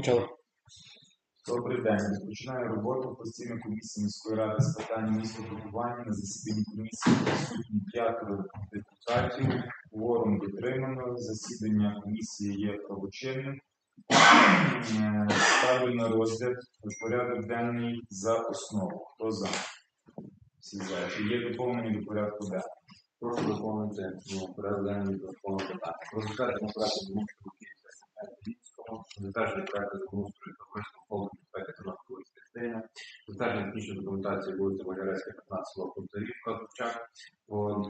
Почали. Добрий день. Розпочинаю роботу постійної комісії міської ради з питань містобудування на засіданні комісії присутні п'ятеро депутатів. Кворум дотримано. Засідання комісії є правочинним. Ставлю на розгляд порядок денний за основу. Хто за? Всі за. Чи є доповнення до порядку денного? Прошу доповнити ну, порядок денний до повного питання. Про затвердження проекту землеустрою Київського, затвердження проекту землеустрою Товариства холдингу безпеки та навколишнього стилення, затвердження технічної документації вулиця Валярецька, 15 село Кунтарівка, Дубчак,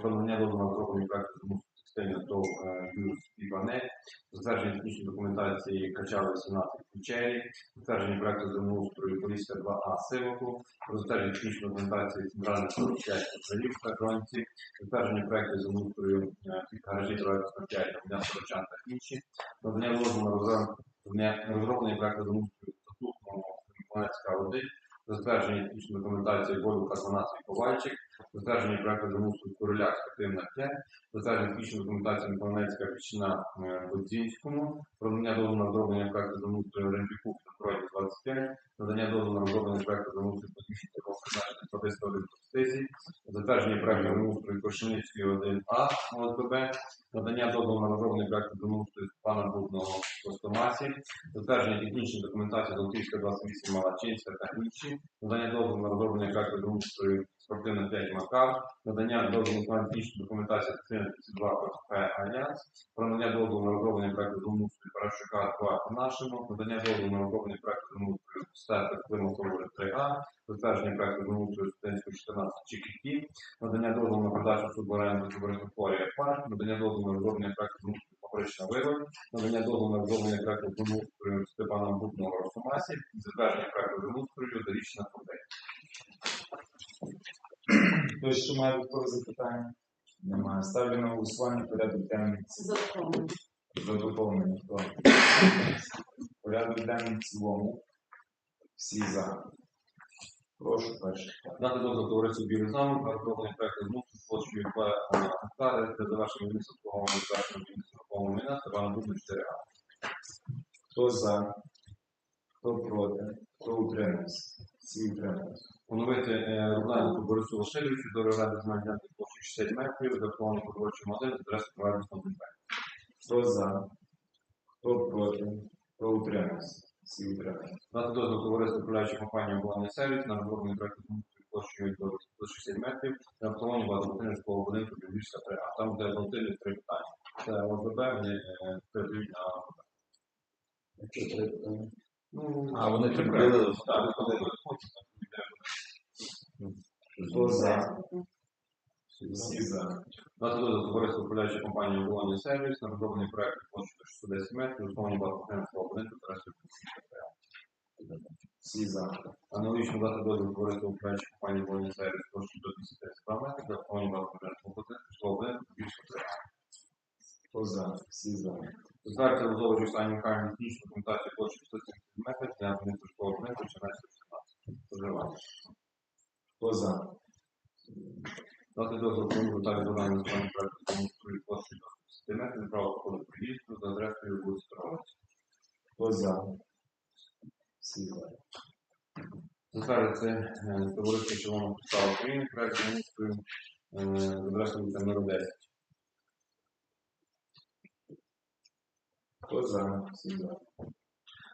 про надання дозволу на розроблення проекту землеустрою текстильня до Юрс Іване, затвердження технічної документації Качали 17 Кучері, затвердження проекту землеустрою Поліська 2А Сивоку, затвердження технічної документації Центральна 45 Зарівка, Гронці, затвердження проекту під гаражі Троєцька 5 Дня Сорочан та інші, надання дозволу на на розроблений проект землеустрою статутного Миколаївська 1, затвердження технічної документації Голюка 12 Ковальчик, затвердження проекту землеустрою Короляк Спортивна 5, затвердження технічної документації Миколаївська Пічна Будзінському, про надання дозволу на розроблення проекту землеустрою Рембіку на Троїці 25, надання дозволу на розроблення проекту Подвіжні та призначення особистого інвестицій, затвердження проекту землеустрою Кошеницької 1А ОСББ, надання дозволу на розроблення проекту землеустрою Степана Будного Костомасі, затвердження технічної документації Золотівська 28 Малачинська та інші, надання дозволу на розроблення проекту землеустрою спортивна 5 Макар, надання дозволу на технічну документацію Катерина 32 ОСП Альянс, про надання дозволу на розроблення проекту землеустрою Парашука 2 по нашому, надання дозволу на розроблення проекту землеустрою Степер Климовкової 3А, затвердження проекту землеустрою студентської 14 ЧКК, надання дозволу на продажу суборенду Товариствофорія Парк, надання дозволу на розроблення проекту землеустрою Фабрична вироб, надання дозволу на розроблення проекту землеустрою Степана Будного Росомасі, затвердження проекту землеустрою Дорічна Фабрика. Хтось ще має до запитання? Немає. Ставлю на голосування порядок денний За доповнення. за доповнення. Хто? Порядок денний в цілому. Всі за. Прошу перше. Дати дозвіл товариству Бірюзам на розроблення проекту змусу площею 2 гектари для завершення місцевого завершення місцевого майна Степана Будна 4А. Хто за? Хто проти? Хто утримався? Всі утрималися. Поновити е, Руслану Борису Васильовичу до оренди земельної площею 60 метрів, запланований подворчий магазин з адресою проведення Хто за? Хто проти? Хто утримався? Всі утрималися. Дати дозвіл товариству управляючої компанії обладнання сервіс на розроблення проекту змусу площею до до 60 метрів для обслуговування багатоквартирного будинку Львівська 3 а там, де Балтилі три питання. Це ОЗБ, вони е, передають на ОЗБ. Які три Ну, А, вони три проекти. Так, вони Хто за? Всі за. Дозвіл товариству управляючої компанії обладнання сервіс на розроблення проекту площею до 610 метрів, обслуговування багатоквартирного будинку адресою Всі за. Аналогічно дати дозвіл товариству управляючої компанії обладнання сервіс площею до 232 метрів багатоквартирного будинку житлового будинку Львівська 3 Хто за? Всі за. Затвердити розову останню камінь технічну документацію площею 170 метрів для будинку житлового будинку 14-17. Проживання. Хто за? Дозвіл тому деталі додання названня проекту демонструє площею до 10 метрів право походу приїзду за адресою вулиці Троїці. Хто за? Всі за. Затвердити товариство Червоного проект демонструю з адресою Миру 10. Хто за? За.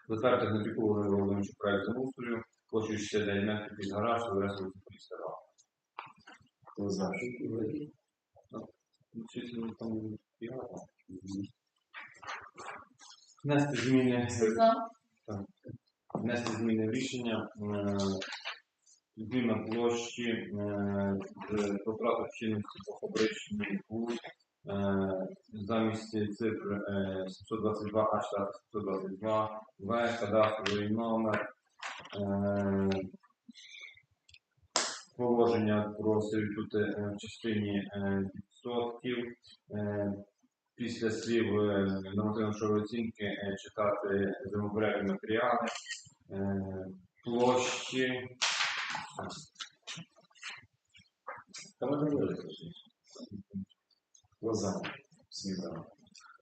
Затвердити Гнатюку Володимиру Володимировичу проект демонструю площею 69 метрів під гараж за адресою вулиця Поліська 2. Хто за? Ну, чесно, там фігала. Внести зміни За. внести зміни в рішення е, зміна площі е, з потрати чинності по фабричній вулиці е, замість цифр е, 722 А штат 722 В, кадастровий номер, е, положення про сервітути е, в частині е, відсотків. е, Після слів нормативно-грошової оцінки читати землепорядні матеріали, площі. Хто за? Всі за.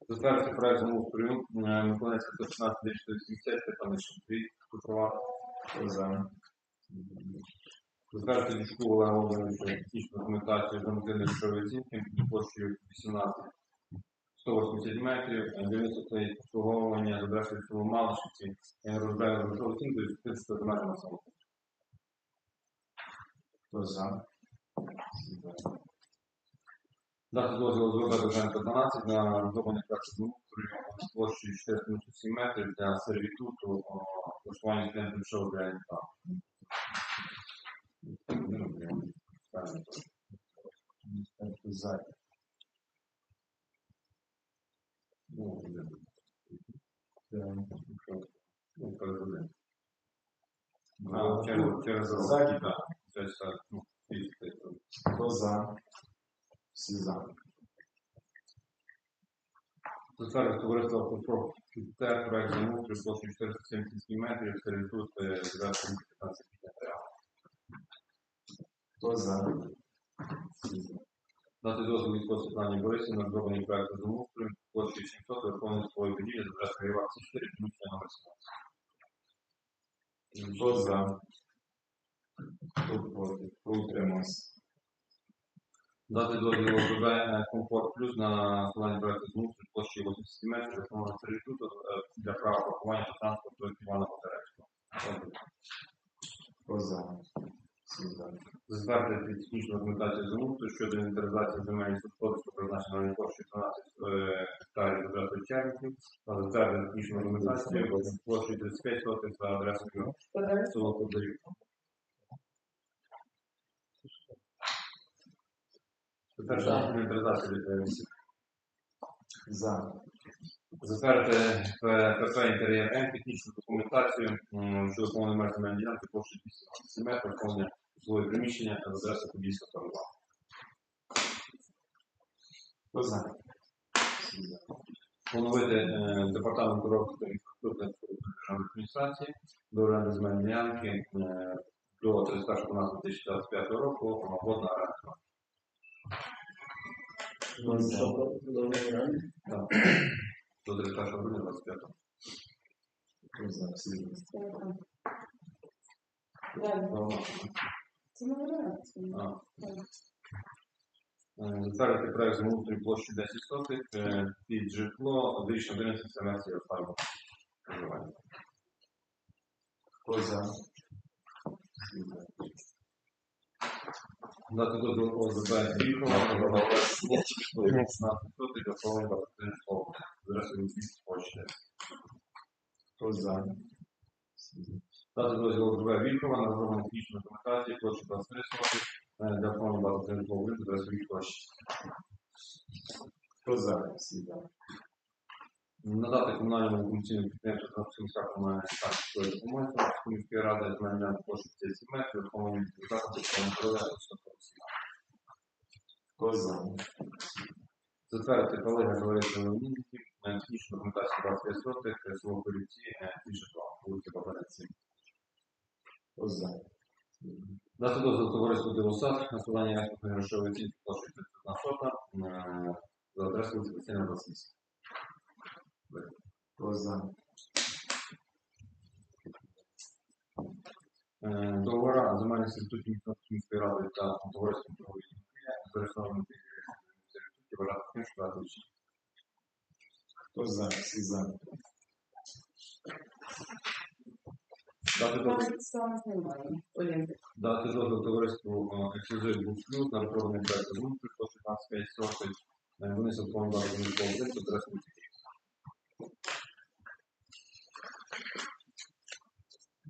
Затвердити проект е, Миколаївська 116 470 Степани Шумфрій, Кутрова. Хто за? Затвердити Дічку Олега Володимировича технічну документацію площею 18 180 метрів, для місця обслуговування з адресою село Малишівці, е, розробляє грошову оцінку і списати за межами села. Хто за? Дати дозвіл з Державника 12 на розроблення проекту землеустрою площею 407 метрів для сервітуту влаштування клієнтів шоу для НК. Хто? Ну, ну, перед А, А, через, Ззаді, так. Хто за? Всі за. Затвердити товариство про КТР проект площею 477 метрів, сервітут е, 15 матеріал. Хто за? Дати дозвіл від Світлані Борисівні на розроблення проекту землеустрою площею 700 виконання своєї будівлі за адресою Івакці 4, приміщення номер 17. Хто за? Хто проти? Хто утримався? Дати дозвіл ОББ комфорт плюс на складання проекту землеустрою площею 80 метрів, виконання сервітуту е, для права паркування та транспорту Івана Потерецького. Хто за? Всі за. Затвердити технічну документацію землеустрою щодо інвентаризації земельних сільськогосподарського призначення на площі 12 е, гектарів адресою Чернівців, та затвердити технічну документацію площею 35 сотих за адресою село Кударів. Затвердження інвентаризації літературів. За. Затвердити ПП інтер'єр М технічну документацію щодо повної мережі земельної ділянки площі 227 метрів, виконання свого приміщення адресою Подільська 42. Хто за? Всі. Поновити е, департамент розвитку інфраструктури державної адміністрації до оренди земельної ділянки е, до 31.12.2025 року водна оренда. Так. До 31 грудня 25 Хто Це не варіант. А. Е, Затвердити проект землеустрою площі 10 сотих е, під житло, вічно 11 семестрів фарбу. проживання. Хто за? Дати дозвіл ОЗБ Вільхова, на площі 16 сотих, повної багатоти житло. Зрештою, міські площі. Хто за? Дати дозвіл ОЗБ Вільхова на розроблення технічної документації площі 23 сотих е, для повної багатоти житло. Зрештою, площі. Хто за? Надати комунальному комісійному підприємству міська комунальна станція допомоги Тернопільської міської ради земельна площа 57 метрів, виконувані заходи контролю Хто за? Затвердити колеги Залежної Леонідівки, технічну документацію 25 сотих, е, село Полівці, більше 2, вулиця Бабанеці. Хто за? Дати дозвіл товариству Дивосад на складання експортної грошової оцінки площі 31 сота е, за адресою Костяна 28. Хто за? Е, Договора земельних сервітутів Міської ради та товариством торгової зареєстрованих сервітутів вважати тим, що. Хто за? Всі за. Дати. Дати дозвіл товариству е, ексклюзив Букслюз на розроблений проект по 15 сотень. Е, Вони запланували вони половинку адресу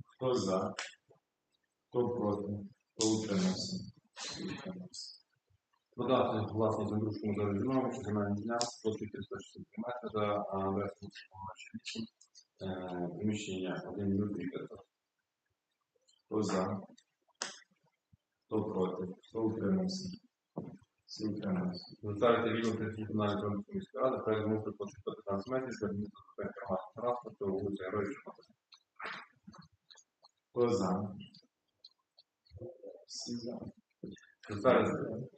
Хто за? Хто проти? Хто утримався? Продати власність Андрушкому Зарожиновичу земельну ділянку площею 360 метрів за адресою номер 8, е, приміщення 1 минут 3 Хто за? Хто проти? Хто утримався? Всі утрималися. Затвердити відділ територіальної комунальної міської ради проект землеустрою площею 115 метрів для міста громадського транспорту вулиця Героїв. Хто за? Всі за. Затвердити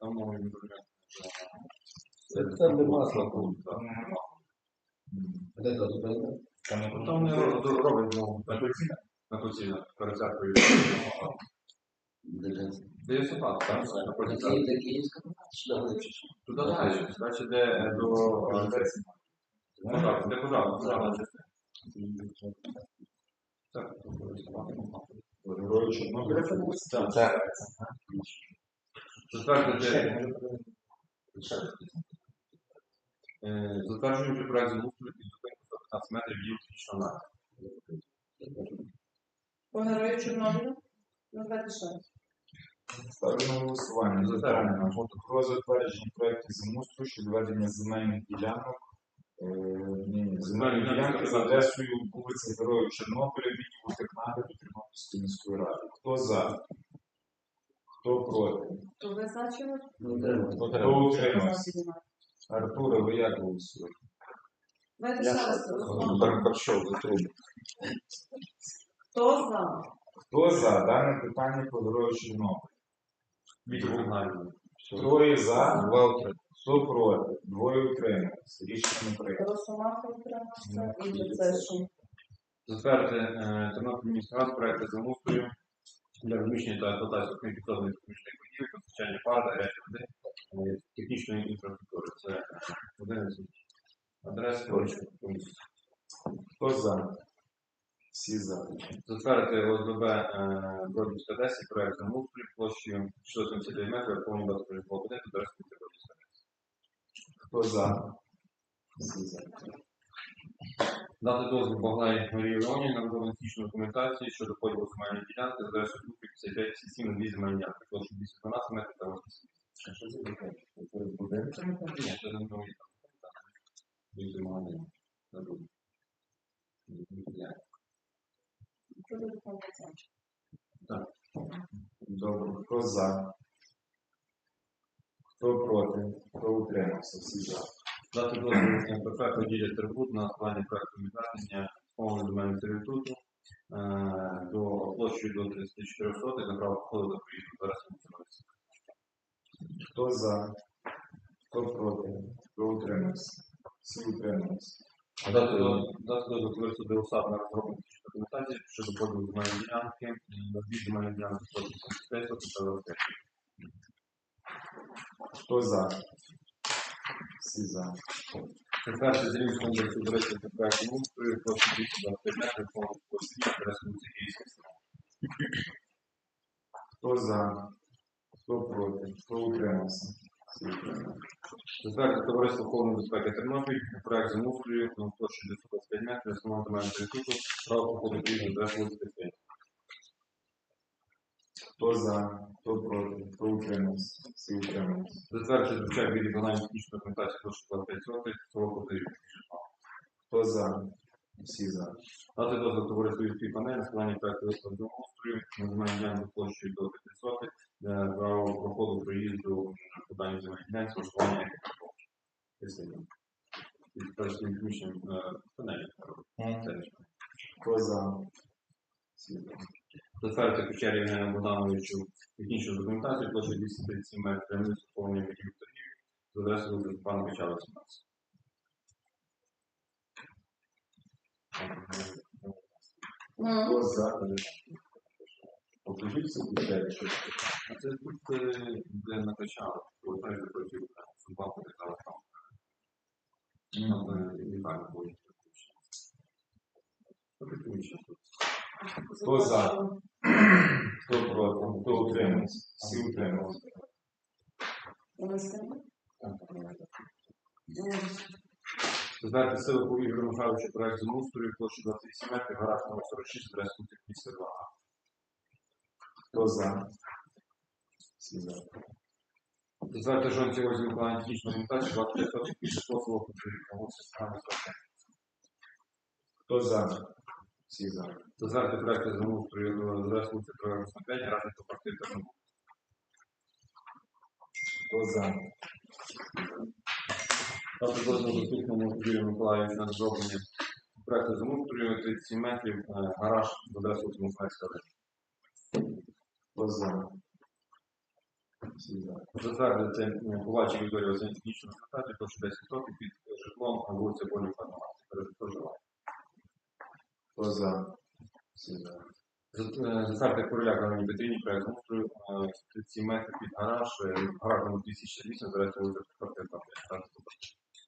там мова не Це нема слабого, там нема. Де та зупинка? Там не роблять на кольці, на кольці, перед церквою. Де такі, сюди. Туди далі, значить, де до... е, де- Ну так, де пожарна, частина. Так, Так, так. Е, Затверджуючи проект землеустрою під зупинку 115 метрів від технічного нагляду. По герою Чорнобиля? Назвати ще. Ставлю на голосування. Затвердження. Про затвердження проекту землеустрою щодо ведення земельних ділянок. Е, ні, земельні ділянки за адресою вулиці Героїв Чорнобиля, відділу технагляду Тернопільської міської ради. Хто за? Хто проти? То ви значили? Ну. Хто утримався? Артура, ви як голосуєте? Давайте ще раз. голосуємо. Барбаршов, за трубу. Хто за? Хто за дане питання по Герою Чорнобиля? Відділу нагляду. Троє за, Валтер. хто проти? Двоє утрималися. Рішення не прийнято. Росомаха утримався і це що? Затвердити е, Тернопіль міський газ проекти для розміщення та експлуатації підсобних економічних будівель, постачання пар, гарячої води, технічної інфраструктури. Це е, 11 адрес коротше. Хто за? Всі за. Затвердити ОСББ е, Бродівська 10, проект землеустрою площею 679 метрів, базу житлового будинку, адрес Бродівська 10. Хто за? Всі за. Дати дозвіл Баглай Марії Леоні на розроблення технічної документації щодо поділу земельної ділянки з адресою групи 55 на дві земельні ділянки, площу 212 метрів та 80. А що це таке? Будинок? Ні, це не нові там. На другу. Що ви думаєте? Добре. Хто за? Хто проти? Хто утримався? Всі за. Дати дозвіл МПП поділять трибут на складання проекту відведення повного земельного сервітуту е, до площі до 34 сотих на входу до проїзду до функціонується. Хто за? Хто проти? Хто утримався? Всі утрималися. Дати до- дозвіл ДОСАД на розробку документації щодо поділу земельної ділянки м, на дві земельні ділянки площі 75 сотих та 25. Хто за? Всі за. Четверте з рівнем комплексу товариства та проекту устрою площі 225 метрів повністю площі адрес вулиці Київська. Хто за? Хто проти? Хто утримався? Четверте товариство охорони безпеки Тернопіль, проект землеустрою на площі 225 метрів, основного земельного інституту, право походу приїзду адрес вулиці. Хто за? Хто проти? Хто утримався? Всі утрималися. Затверджує звичай від виконання технічної документації площі 25 сотих, село Котирів. Хто за? Всі за. Дати дозвіл товариству «Юрський панель» на складання проекту землеустрою на земельній ділянці площею до 5 сотих, право проходу проїзду по даній земельній ділянці, влаштування екіпажу. І першим приміщенням панелі. Хто за? Затвердити Кучері Євгенію Богдановичу технічну документацію площею 237 метрів прямої сповнення відділу торгівлі з адресою вулиці Пана Качала 17. Ну, Хто за? Покажіть те, що це тут де накачали, знаєш, де хотів собаку летала там. Була. Що ти? Хто за? Хто проти? Хто утримався? Всі утрималися. ви скажете? Ну, Затвердити сили по Ігорю Михайловичу проект землеустрою площі 28 метрів, гараж номер 46, адрес пунктів міста 2. Хто за? Всі за. Затвердити жонці Ользі Миколаївні технічну документацію 25 сотих після послугу потрібно Сороча. Хто за? Всі за. Затвердити проект землеустрою з адрес вулиці Троєрусна 5, гараж та квартир та Хто за? Дати дозвіл доступному Юрію Миколаївичу на зроблення проекту землеустрою 37 метрів, е, гараж з адресою Тимофейська. Хто за? Всі за. Затвердити е, Ковальчик Вікторія Васильівна технічну документацію, площу 10 років під е, житлом на вулиці Полі Фармації. Проживання. Хто за? Всі за. Затвердити Короляк Галині Петрівні проект устрою 37 метрів під гараж, е, гараж номер 268, зараз вулиця Квартира.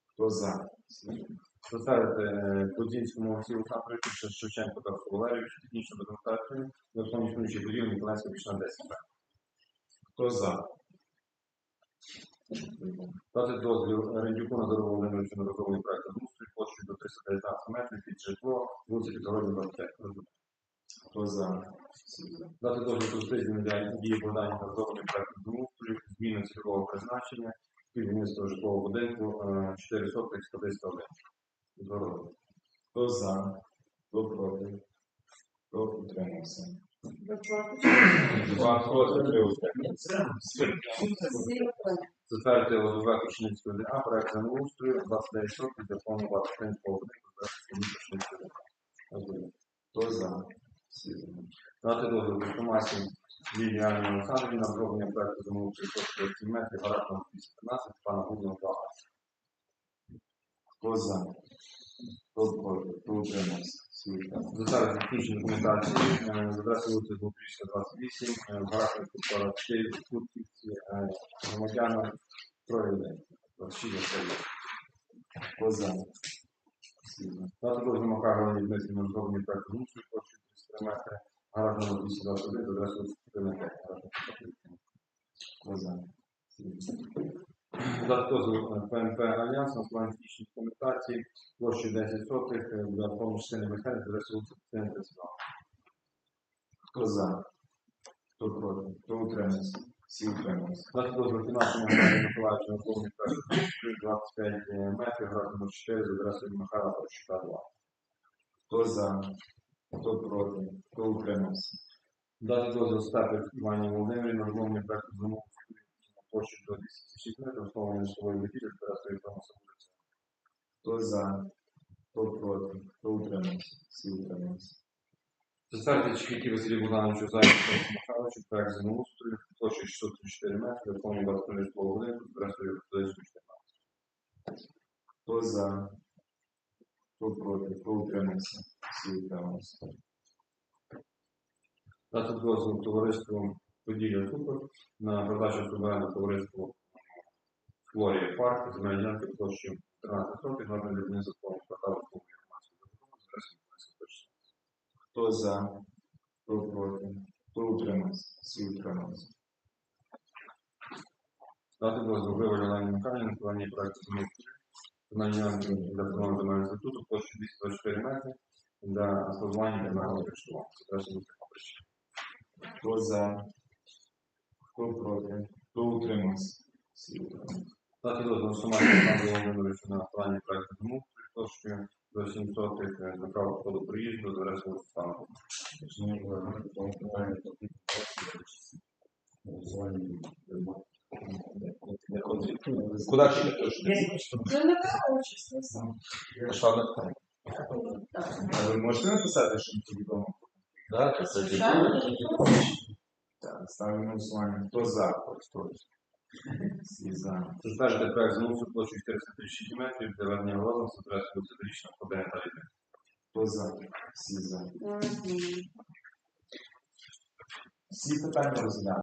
Хто за? Всі за. Е, Кудзінському Олексію Олександровичу, Шевченко та Валерійовичу технічну документацію, Верховній існуючій будівлі Ніколаївська пічна 10. Хто за? Дати дозвіл Рендюку на дорогу Володимировичу на розроблений проект устрою площею до 319 метрів під житло, вулиця Підгородня 25. Хто за? Дати дозвіл для дії Богдані на розроблений проект устрою, зміни цільового призначення, будівництво житлового будинку, е, 4 131. Підгородня. Хто за? Хто проти? Хто утримався? Два проти, три утримався. Затвердити ОЗВ Кошницької ДА, проект землеустрою, 29 років для повного Батьківського будинку, за Кошницької ДА. Хто за? Всі за. Дати дозвіл Костомасі Лілії Анні Олександрівні на зроблення проекту землеустрою 147 метрів, гараж номер 215, пана Гудного 2. Хто за? Проти? Хто утримався? Всі утримався. Затвердити технічні документації, з адреси вулиці Золотарівська, 28, е, в номер 44, Кутківці, е, громадяна, троє людей. 26 людей. Хто за? Всі за. Дати дозвіл Макарові на розроблення проекту землеустрою площею 33 метри, гараж номер 221, з 44. Хто за? За. Дозвіл е, ПНП Альянс на складання технічної документації площею 10 сотих е, для частини механіки для Катерини 32. Хто за? Хто проти? Хто утримався? Всі утрималися. Дати дозвіл фінансовому Михайлу Миколаївичу на повний проект 25 метрів, гараж номер 4 з адресою Михайла Прощука 2. Хто за? Хто проти? Хто утримався? Дати дозвіл Степи Івані Володимирі на замову на площі до 206 метрів, основаної житлової будівлі Томаса вулиця. Хто за? Хто проти? Хто утримався? Всі утрималися. Затвердити Чекіті Василі Богдановичу Зайцю Михайловичу проект землеустрою площею 634 метри, виконує 23 житлового будинку з адресою 14. Хто за? Хто проти? Хто утримався? Всі утрималися. Дати дозвіл товариству Поділля Супер на продажу суборенду товариству Флорія Парк з ділянки площею 13 років, на для закону кварталу Тодецької 14. Хто за? Хто проти? Хто утримався? Всі утрималися. Дати дозвіл виводі Лені Михайлівні на складання проекту землеустрою знання для земельного інституту площею 224 метри для складування для мирного рештування. Хто за? Хто проти? Хто утримався? Всі утрималися. Дати дозвіл Суматі Олександру Володимировичу на складання проекту землеустрою площею до 700 на право входу проїзду з адресою Стану. Куда ти йдеш? Це не право, чесно. А ви можете написати, що це відомо? Да, це Звичайно, Так, ставимо голосування. Хто за? Хто? Всі за. Затвердити проект землеустрою площу 436 метрів для ведення розмов з адресою Центрична Подення та Ліди. Хто за? Всі за. Всі питання розглянути.